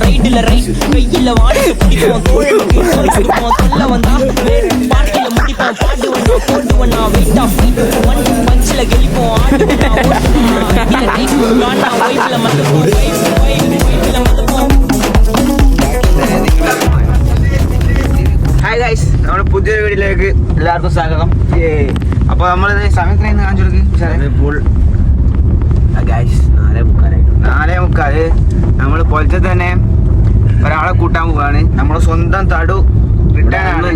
ரைட்ல ரைட் கையில வாடகை பிடிக்கும் சொல்ல வந்தா பாட்டில முடிப்பான் பாட்டு வந்தா போட்டு வந்தா வெயிட்டா ஒன் பஞ்சில கெளிப்போம் ஆட்டு வைப்ல மட்டும் வைப்ல மட்டும் ஹாய் നമ്മുടെ പുതിയ വീഡിയോയിലേക്ക് എല്ലാവർക്കും സ്വാഗതം. അപ്പൊ നമ്മൾ സമയത്ത് കാണിച്ചു കൊടുക്കും നാലേ മുക്കാലായിട്ട് നാലേ മുക്കാൽ. നമ്മൾ പൊലത്തെ തന്നെ ഒരാളെ കൂട്ടാൻ പോവാണ്. നമ്മുടെ സ്വന്തം തടു റിട്ടേൺ ആണ്.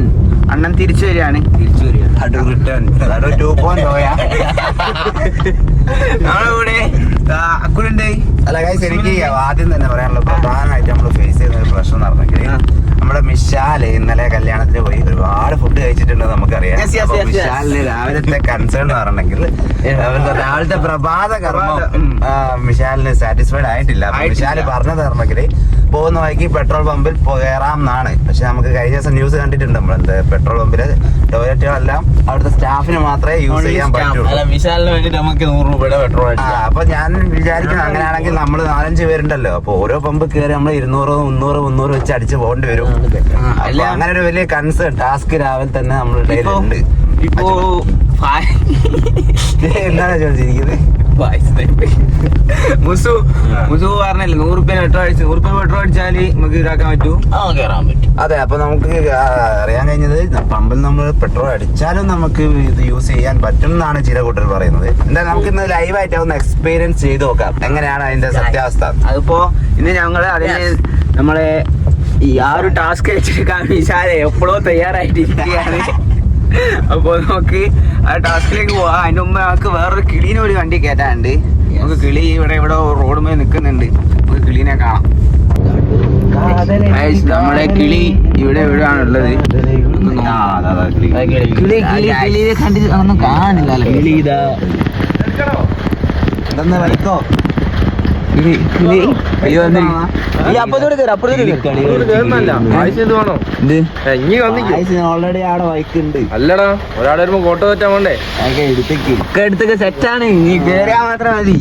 അണ്ണൻ. തിരിച്ചു വരികയാണ്. തിരിച്ചു വരികയാണ് റിട്ടേൺ ടു പോയിന്റ് നമ്മളിവിടെ അക്കുലുണ്ട്. അല്ല ഗൈസ് എനിക്ക് ആദ്യം തന്നെ പറയാനുള്ള പ്രധാനമായിട്ട് നമ്മൾ പ്രശ്നം നടന്നെങ്കിൽ നമ്മുടെ മിഷാൽ ഇന്നലെ കല്യാണത്തിന് പോയി ഒരുപാട് ഫുഡ് കഴിച്ചിട്ടുണ്ട് നമുക്കറിയാം. മിഷാലിന് രാവിലത്തെ കൺസേൺ എന്ന് പറഞ്ഞെങ്കിൽ രാവിലത്തെ പ്രഭാത കർമ്മം മിഷാലിന് സാറ്റിസ്ഫൈഡ് ആയിട്ടില്ല. മിഷാൽ പറഞ്ഞത് പറഞ്ഞെങ്കിൽ പോകുന്ന വഴിക്ക് പെട്രോൾ പമ്പിൽ കയറാം എന്നാണ് പക്ഷെ നമുക്ക് കഴിഞ്ഞ ദിവസം ന്യൂസ് കണ്ടിട്ടുണ്ട് നമ്മൾ എന്ത് പെട്രോൾ പമ്പിലെ ടോയ്ലറ്റുകളെല്ലാം അവിടുത്തെ സ്റ്റാഫിന് മാത്രമേ യൂസ് ചെയ്യാൻ പറ്റൂ പറ്റുള്ളൂ. അല്ല വിശാലിന് വേണ്ടി നമുക്ക് നൂറ് രൂപയുടെ പെട്രോൾ ആ, അപ്പൊ ഞാൻ വിചാരിക്കുന്നത് അങ്ങനെയാണെങ്കിൽ നമ്മൾ നാലഞ്ച് പേരുണ്ടല്ലോ. അപ്പൊ ഓരോ പമ്പ് കയറി നമ്മൾ ഇരുന്നൂറ് മുന്നൂറ് മുന്നൂറ് വെച്ച് അടിച്ച് പോകേണ്ടി വരും. അപ്പൊ അല്ല. അങ്ങനെ ഒരു വലിയ കൺസേൺ ടാസ്ക് രാവിലെ തന്നെ നമ്മൾ ഉണ്ട് ഇപ്പോ എന്താണ് ചോദിച്ചിരിക്കുന്നത്? മുസു മുസു പറഞ്ഞല്ലേ നൂറ് റുപ്യ പെട്രോൾ അടിച്ച് നൂറ് റുപ്യ അടിച്ചാൽ നമുക്ക് ഇതാക്കാൻ പറ്റൂ? ആ കയറാൻ പറ്റും. അതെ അപ്പൊ നമുക്ക് അറിയാൻ കഴിഞ്ഞത് പമ്പിൽ നമ്മൾ പെട്രോൾ അടിച്ചാലും നമുക്ക് ഇത് യൂസ് ചെയ്യാൻ പറ്റും എന്നാണ് ചില കൂട്ടർ പറയുന്നത്. എന്താ നമുക്ക് ഇന്ന് ലൈവായിട്ട് ഒന്ന് എക്സ്പീരിയൻസ് ചെയ്ത് നോക്കാം. എങ്ങനെയാണ് അതിന്റെ സത്യാവസ്ഥ? അതിപ്പോ ഇന്ന് ഞങ്ങൾ അതിന് നമ്മളെ ഈ ആ ഒരു ടാസ്ക് വെച്ചിട്ട് വിശാലെ എപ്പോഴോ തയ്യാറായിട്ടിരിക്കുകയാണ്. അപ്പൊ നമുക്ക് ആ ടാസ്കിലേക്ക് പോവാം. അതിന് മുമ്പ് നമുക്ക് വേറൊരു കിളീനെ ഒരു വണ്ടി കയറ്റാനുണ്ട് നമുക്ക് കിളി ഇവിടെ ഇവിടെ റോഡ് മേൽ നിൽക്കുന്നുണ്ട് നമുക്ക് കിളീനെ കാണാം. നമ്മളെ നമ്മുടെ കിളി ഇവിടെ എവിടെയാണ് ഉള്ളത് കിളി. കിളി കിളി. കിളിയെ കണ്ടിട്ട് ഒന്നും കാണില്ല കിളി ഇതാ. ഇതൊന്ന് ഓൾറെഡി അല്ലടാ ഒരാൾ വരുമ്പോ കോട്ട തെറ്റാൻ വേണ്ടേ എടുത്തേക്ക്. സെറ്റാണ് നീ കേറിയാ മാത്രം മതി.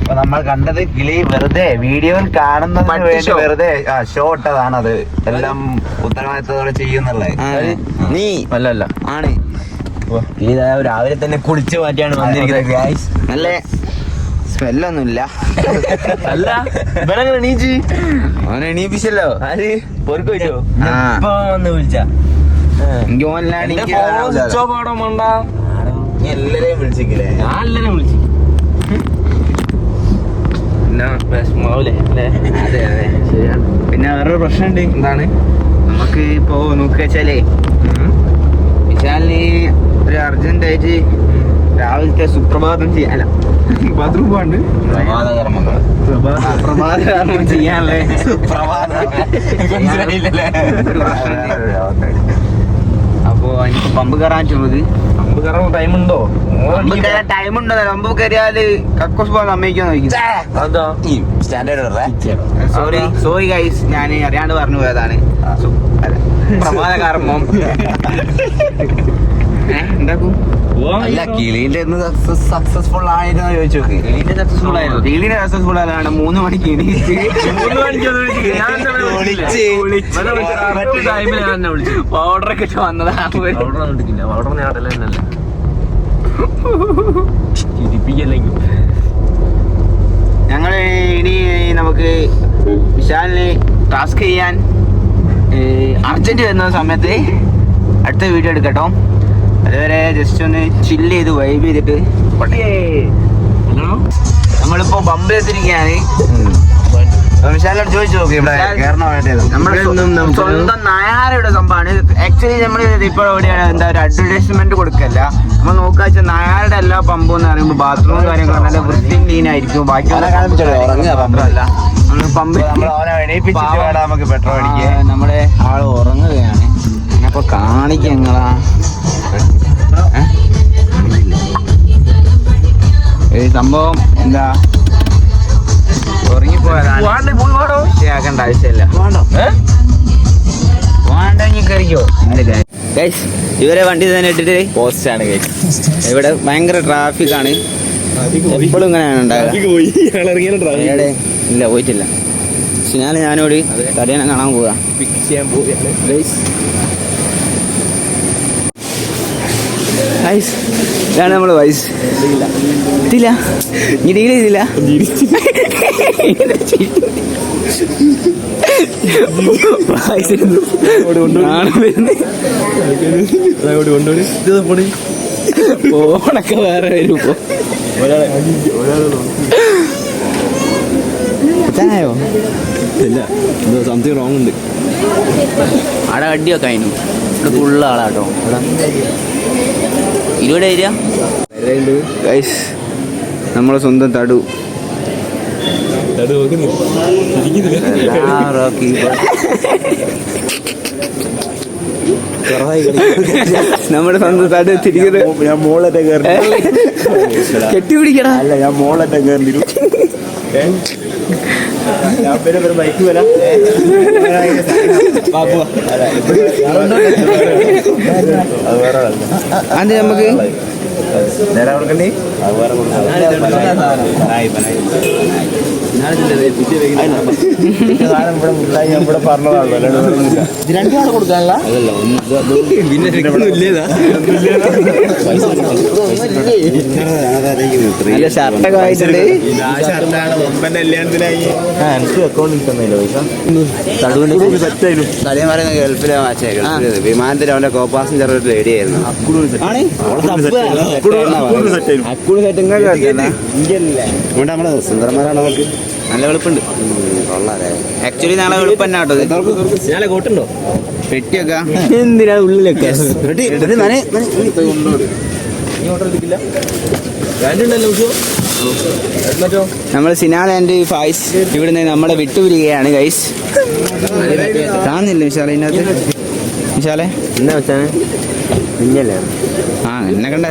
അപ്പൊ നമ്മൾ കണ്ടത് കിളി വെറുതെ വീഡിയോയിൽ കാണുന്നതിന് വേണ്ടി. വെറുതെ ആ ഷോ ഇട്ടതാണത്. എല്ലാം ഉത്തരവാദിത്തത്തോടെ ചെയ്യുന്നുള്ളത്. ആണ്. നീ. അല്ലല്ല. ആണ്. രാവിലെ തന്നെ കുളിച്ചു മാറ്റിയാണ് വന്നിരിക്കുന്നത്. നല്ല സ്മെല്ലൊന്നുമില്ല. അല്ല ഇവനങ്ങനെ എണീച്ചി. അവനെ എണീപ്പിച്ചല്ലോ. ആര്? പൊറുക്ക് വെച്ചോ ആ. ഇപ്പൊ വന്ന് വിളിച്ച. എനിക്ക് ഓൺലൈൻ എന്റെ ഫോൺ സ്വിച്ച് ഓഫ് ആണോ മണ്ട? എല്ലാരെയും വിളിച്ചില്ലേ ഞാൻ എല്ലാരും വിളിച്ചു. പിന്നെ വേറൊരു പ്രശ്നമുണ്ട്. എന്താണ്? നമുക്ക് ഇപ്പോ നോക്കുക വെച്ചാലേ വിശാലിന് ഒരു അർജന്റ് ആയിട്ട് രാവിലത്തെ സുപ്രഭാതം ചെയ്യാനല്ല ബാത്റൂം ചെയ്യാനല്ലേ അപ്പോ എനിക്ക് പമ്പ് കയറാൻ ചുമത് പമ്പ് കയറാൻ ടൈം ഉണ്ടോ പമ്പ് കയറാൻ ടൈം ഉണ്ടോ പമ്പ് കയറിയാൽ കക്കോസ് പോകാൻ സമ്മതിക്കാൻ നോക്കി അതാ. സ്റ്റാൻഡേർഡ് സോറി സോറി ഗൈസ് ഞാൻ അറിയാണ്ട് പറഞ്ഞു പോയതാണ്. അല്ല, പ്രമാദ കർമ്മം ഏ, എന്താക്കും അല്ല കിളീന്റെ സക്സസ്ഫുൾ ആയിരുന്നു ചോദിച്ചു കിളിന്റെ സക്സസ്ഫുൾ ആയിരുന്നു കിളീന്റെ സക്സസ്ഫുൾ ആയതാണ്? മൂന്ന് മണിക്ക്. പൗഡർ ഒക്കെ ഇട്ട് വന്നതാണ്. ചിരിപ്പിക്കല്ലെങ്കിൽ. ഞങ്ങൾ ഇനി നമുക്ക് വിശാലിനെ ടാസ്ക് ചെയ്യാൻ അർജന്റ് വരുന്ന സമയത്ത് അടുത്ത വീഡിയോ എടുക്കട്ടോ. അതുവരെ ജസ്റ്റ് ഒന്ന് ചില്ല് ചെയ്ത് വൈബ് ചെയ്തിട്ട്. നമ്മളിപ്പോ പമ്പിലെത്തിരിക്കുകയാണ് വിശാലോട് ചോദിച്ചു നോക്ക് ഇവിടെ കേരള നമ്മുടെ ഇവിടെയൊന്നും സ്വന്തം നായാരയുടെ സംഭവമാണ്. ആക്ച്വലി നമ്മൾ ഇപ്പോൾ എവിടെയാണ് എന്താ ഒരു അഡ്വർടൈസ്മെന്റ് കൊടുക്കല്ല. നമ്മൾ നോക്കുക വെച്ചാൽ നായാരുടെ എല്ലാ പമ്പും എന്ന് പറയുമ്പോൾ ബാത്റൂം കാര്യങ്ങൾ നല്ല വൃത്തി ക്ലീൻ ആയിരിക്കും. ബാക്കിയുള്ള പമ്പ്. നമുക്ക് പെട്രോൾ നമ്മുടെ ആൾ ഉറങ്ങുകയാണ്. അപ്പൊ കാണിക്കങ്ങളാ? സംഭവം എന്താ? വിഷയാക്കേണ്ട ആവശ്യമില്ല. ഗൈസ് ഇവരെ വണ്ടി തന്നെ ഇട്ടിട്ട് പോസ്റ്റ് ആണ് കേക്ക് ഇവിടെ ഭയങ്കര ട്രാഫിക് ആണ്. എപ്പോഴും ഇങ്ങനെയാണ് ഉണ്ടാകുക എവിടെ? ഇല്ല പോയിട്ടില്ല. പക്ഷെ ഞാൻ ഞാനോട് കടയാണ് കാണാൻ പോവാ. ഗൈസ് ഇതാണ് നമ്മൾ വൈസ് ഇതില്ല നീ ഡീൽ ചെയ്തില്ല. ഓണൊക്കെ വേറെ വരും ഇപ്പൊ. ഇല്ല എന്തോ സംതിങ് റോങ് ഉണ്ട്. അവിടെ വണ്ടിയൊക്കെ അതിനും ഇവിടെ ഫുള്ള് ആളാട്ടോ. ഏരിയ ഗൈസ് നമ്മളെ സ്വന്തം തടു. നമ്മുടെ സ്വന്തം തടു തിരിക്കുന്നത് ഞാൻ മോളത്തെ കയറി. അല്ല ഞാൻ മോളത്തെ കയറി ഞാൻ പിന്നെ ഒരു ബൈക്ക് വരാം അത് നമുക്ക് നേരെ കൊടുക്കണ്ടേ അത് വേറെ ഇവിടെ പറഞ്ഞതാണല്ലോ. രണ്ടാളെ കൊടുക്കാനുള്ള അതല്ല ഒന്ന് നല്ല ഷർട്ടൊക്കെ വായിച്ചിട്ടുണ്ട് എനിക്ക് അക്കൗണ്ടിൽ തന്നില്ല പൈസ. തടുവിന്റെ സെറ്റായാലും കളി പറയുന്ന ഗൾഫിലെ മാച്ചേ ഗൾഫിൽ വിമാനത്തിൽ അവന്റെ കോ പാസഞ്ചർ ഒരു ലേഡി ആയിരുന്നു. ആണ് സെറ്റ് നമ്മൾ സുന്ദരന്മാരാണ് നമുക്ക് നല്ല വെളുപ്പുണ്ട്. കൊള്ളാല്ലേ ആക്ച്വലി നാളെ വെളുപ്പ് തന്നെ കേട്ടോ. കോട്ടുണ്ടോ? പെട്ടിയൊക്കെ എന്തിനാ ഉള്ളിലൊക്കെ? നീ ഓർഡർ എടുക്കില്ല. രണ്ടുണ്ടല്ലോ ഉഷോ. മറ്റോ? നമ്മൾ സിനാൻ ആൻഡ് ഫായ്സ് ഇവിടുന്ന് നമ്മളെ വിട്ടുപിരികയാണ് ഗൈസ് കാണുന്നില്ല വിശാല ഇതിനകത്ത്? വിശാലെ? എന്നാ വെച്ചാണ് ആ എന്നെ കണ്ടാ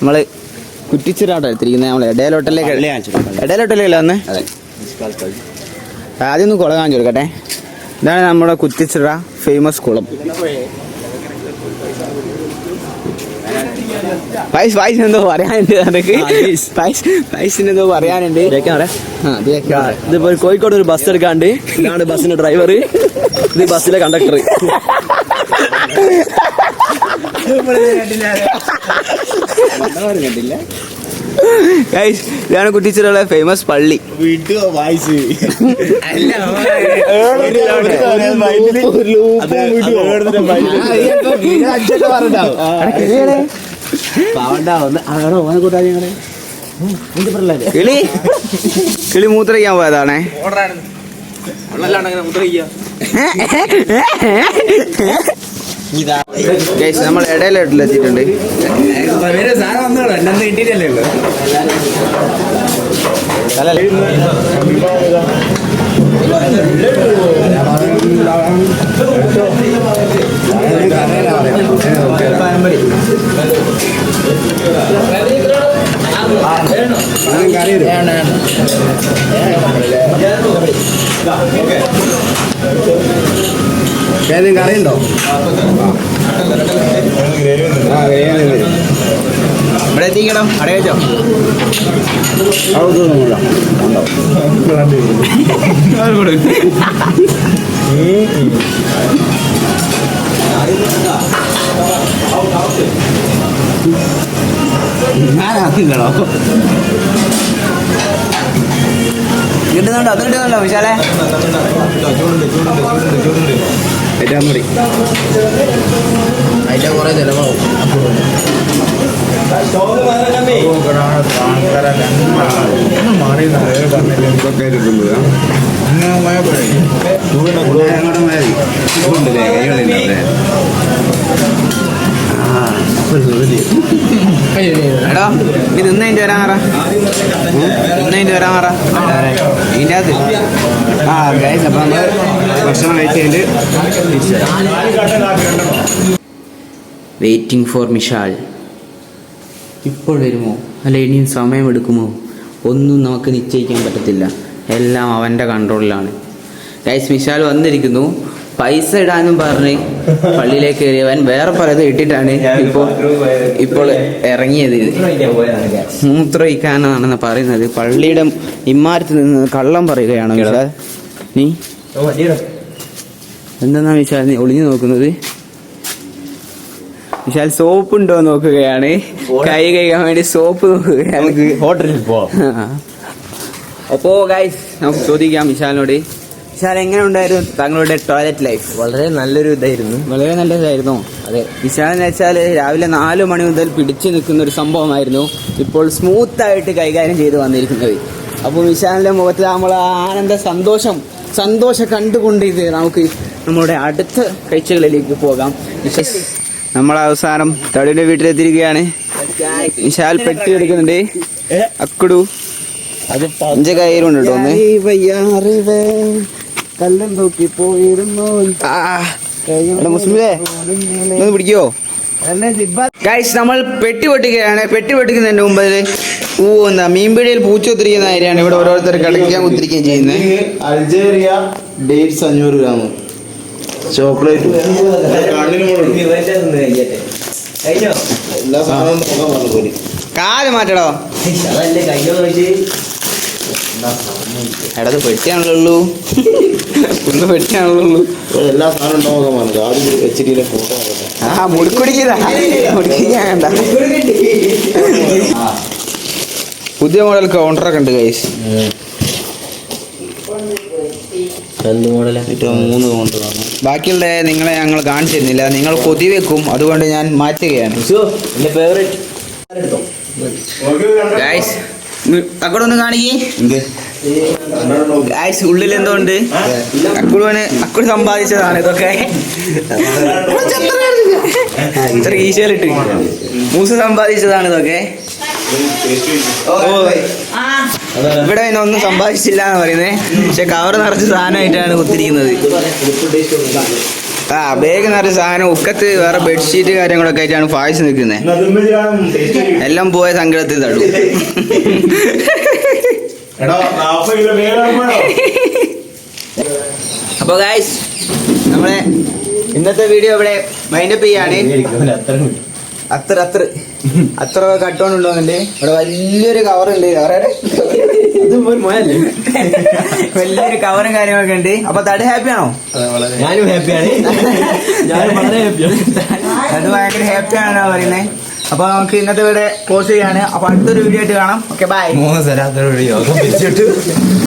നമ്മൾ കുറ്റിച്ചിറാട്ടോ എടുത്തിരിക്കുന്നത് നമ്മൾ ഇടയിലോട്ടലേക്ക് ഇടയിലോട്ടല്ലേ വന്ന് ആദ്യം ഒന്ന് കുളം കാണിച്ചു കൊടുക്കട്ടെ. ഇതാണ് നമ്മുടെ കുറ്റിച്ചിറ ഫേമസ് കുളം. പൈസ പൈസ എന്തോ പറയാനുണ്ട് അതൊക്കെ പൈസ പൈസന് എന്തോ പറയാനുണ്ട്. ഇതിപ്പോ കോഴിക്കോട് ഒരു ബസ് എടുക്കാണ്ട് ഇതാണ് ബസ്സിന്റെ ഡ്രൈവർ ഇത് ബസ്സിലെ കണ്ടക്ടർ ഇതാണ് കുറ്റിച്ചിറയിലെ ഫേമസ് പള്ളി. കിളി. കിളി മൂത്രയ്ക്കാൻ പോയതാണേ. ഗൈസ് നമ്മൾ ഇടയിലോട്ടിൽ എത്തിയിട്ടുണ്ട് ഏതെങ്കിലും കറിയുണ്ടോ? ഇവിടെ എത്തിക്കണം. അവിടെ വെച്ചോ ഞാനാണോ കിട്ടുന്നുണ്ടോ അത് കിട്ടുന്നുണ്ടോ? വിശാലേ? ഏറ്റവും മതി. അതിന്റെ കുറേ ചിലവാകും. എടോ നീ നിന്നതിന്റെ വരാൻ പറ. നിന്നതിന്റെ വരാൻ പറ. ഇതിന്റെ അകത്ത്. ആ ഗൈസ് അപ്പം നമ്മൾ ഭക്ഷണം കഴിച്ചതിന്റെ വെയിറ്റിംഗ് ഫോർ മിഷാൽ ഇപ്പോൾ വരുമോ? അല്ല ഇനിയും സമയമെടുക്കുമോ? ഒന്നും നമുക്ക് നിശ്ചയിക്കാൻ പറ്റത്തില്ല. എല്ലാം അവന്റെ കൺട്രോളിലാണ്. ഗൈസ് വിശാൽ വന്നിരിക്കുന്നു. പൈസ ഇടാനും പറഞ്ഞ് പള്ളിയിലേക്ക് കയറിയവൻ വേറെ പലതും ഇട്ടിട്ടാണ് ഇപ്പോൾ ഇപ്പോൾ ഇറങ്ങിയത്. മൂത്രയിക്കാനാണെന്ന് പറയുന്നത്. പള്ളിയുടെ ഇമ്മാരത്ത് നിന്ന് കള്ളം പറയുകയാണ് വിശാൽ. നീ? എന്തെന്നാ വിശാൽ നീ ഒളിഞ്ഞു നോക്കുന്നത്? വിശാൽ സോപ്പ് ഉണ്ടോ നോക്കുകയാണ്. കൈ കഴിക്കാൻ വേണ്ടി സോപ്പ് നോക്കുകയാണ്. ഹോട്ടലിൽ പോവാം. അപ്പോ ഗൈസ് നമുക്ക് ചോദിക്കാം വിശാലിനോട്. വിശാൽ എങ്ങനെ ഉണ്ടായിരുന്നു താങ്കളുടെ ടോയ്ലറ്റ് ലൈഫ് വളരെ നല്ലൊരു ഇതായിരുന്നു. വളരെ നല്ല ഇതായിരുന്നു അതെ. വിശാൽ എന്ന് വെച്ചാൽ രാവിലെ നാല് മണി മുതൽ പിടിച്ചു നിൽക്കുന്ന ഒരു സംഭവമായിരുന്നു. ഇപ്പോൾ സ്മൂത്ത് ആയിട്ട് കൈകാര്യം ചെയ്ത് വന്നിരിക്കുന്നത്. അപ്പോൾ വിശാലിന്റെ മുഖത്ത് നമ്മൾ ആനന്ദ സന്തോഷം സന്തോഷം കണ്ടുകൊണ്ട് ഇത് നമുക്ക് നമ്മുടെ അടുത്ത കാഴ്ചകളിലേക്ക് പോകാം. വിശ- നമ്മൾ അവസാനം തടിയുടെ വീട്ടിലെത്തിയിരിക്കുകയാണ്. വിശാൽ പെട്ടി എടുക്കുന്നുണ്ട്. അക്കുടു. അഞ്ച് കയ്യിലുണ്ട് കേട്ടോ ഒന്ന്. കല്ലം തൂക്കി പോയിരുന്നു. മുസ്ലിമേ ഒന്ന് പിടിക്കോ? ഗൈസ് നമ്മൾ പെട്ടി പൊട്ടിക്കുകയാണ്. പെട്ടി പൊട്ടിക്കുന്നതിന്റെ മുമ്പിൽ ഓ എന്താ മീൻപിടിയിൽ പൂച്ച കുത്തിരിക്കുന്ന കാര്യമാണ്. ഇവിടെ ഓരോരുത്തർ കിടക്കാൻ കുത്തിരിക്കുകയും ചെയ്യുന്നത്. അൾജേറിയ ഡേറ്റ്സ് അഞ്ഞൂറ് ഗ്രാം. ചോക്ലേറ്റ്. കാൽ മാറ്റടോ. എടത് പെട്ടിയാണല്ലോ ഒന്ന് പെട്ടിയാണല്ലോ എല്ലാ ആ മുടിക്കുടിക്കതാ പുതിയ മോഡൽ കൗണ്ടറൊക്കെ ഉണ്ട് മോഡലാ മൂന്ന് കൊണ്ട് കാണും ബാക്കിയുള്ള നിങ്ങളെ ഞങ്ങൾ കാണിച്ചിരുന്നില്ല. നിങ്ങൾ കൊതി വെക്കും. അതുകൊണ്ട് ഞാൻ മാറ്റുകയാണ്. അക്കടെ ഒന്ന് കാണിക്കേ. എന്ത്? ഗൈസ് ഉള്ളിൽ എന്തോ ഉണ്ട്? അക്കുടുവന് അക്കുട് സമ്പാദിച്ചതാണ് ഇതൊക്കെ. ഇത്ര ഈശയിലിട്ട്. മൂസ് സമ്പാദിച്ചതാണ് ഇതൊക്കെ. ഇവിടെ പിന്നെ ഒന്നും സമ്പാദിച്ചില്ല എന്ന് പറയുന്നത് പക്ഷെ കവർ നിറച്ച് സാധനമായിട്ടാണ് കുത്തിരിക്കുന്നത്. ആ ബാഗ് നിറച്ച സാധനം ഉക്കത്ത് വേറെ ബെഡ്ഷീറ്റ് കാര്യങ്ങളൊക്കെ ആയിട്ടാണ് ഫായ്സ് നിൽക്കുന്നത് എല്ലാം പോയ സങ്കടത്തിൽ തടും. അപ്പൊ ഗായ്സ് നമ്മളെ ഇന്നത്തെ വീഡിയോ ഇവിടെ മൈൻഡപ്പ് ചെയ്യാണ്. അത്ര അത്ര. അത്ര കട്ടോൺ ഉണ്ടോന്നുണ്ട് ഇവിടെ വലിയൊരു കവർ ഉണ്ട്. വലിയൊരു കവറും കാര്യങ്ങളൊക്കെ ഉണ്ട്. അപ്പൊ തടി ഹാപ്പിയാണോ ഞാനും ഹാപ്പിയാണ് ഞാനും വളരെ ഹാപ്പിയാണ് അത് ഭയങ്കര ഹാപ്പിയാണോ പറയുന്നത് അപ്പൊ നമുക്ക് ഇന്നത്തെ ഇവിടെ പോസ്റ്റ് ചെയ്യാണ്. അപ്പൊ അടുത്തൊരു വീഡിയോ ആയിട്ട് കാണാം. ഓക്കെ ബൈ മൂന്ന് സ്ഥലത്തൊരു വെച്ചിട്ട്